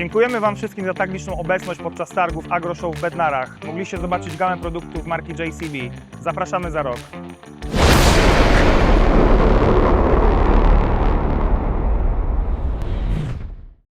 Dziękujemy Wam wszystkim za tak liczną obecność podczas targów AgroShow w Bednarach. Mogliście zobaczyć gamę produktów marki JCB. Zapraszamy za rok.